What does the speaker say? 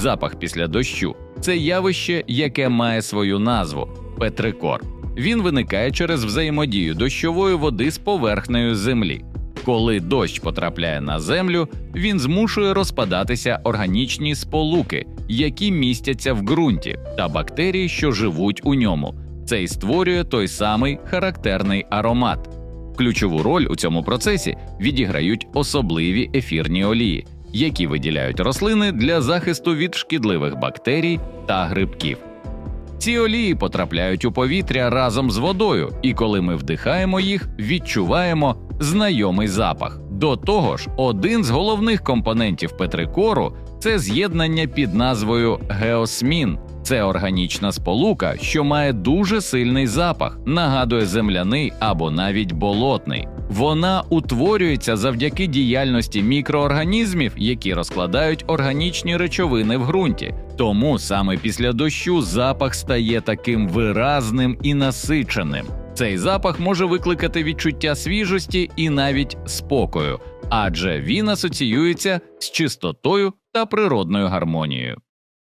Запах після дощу це явище, яке має свою назву петрикор. Він виникає через взаємодію дощової води з поверхнею землі. Коли дощ потрапляє на землю, він змушує розпадатися органічні сполуки, які містяться в ґрунті, та бактерії, що живуть у ньому. Це й створює той самий характерний аромат. Ключову роль у цьому процесі відіграють особливі ефірні олії, які виділяють рослини для захисту від шкідливих бактерій та грибків. Ці олії потрапляють у повітря разом з водою, і коли ми вдихаємо їх, відчуваємо знайомий запах. До того ж, один з головних компонентів петрикору це з'єднання під назвою геосмін. Це органічна сполука, що має дуже сильний запах, нагадує земляний або навіть болотний. Вона утворюється завдяки діяльності мікроорганізмів, які розкладають органічні речовини в ґрунті. Тому саме після дощу запах стає таким виразним і насиченим. Цей запах може викликати відчуття свіжості і навіть спокою, адже він асоціюється з чистотою та природною гармонією.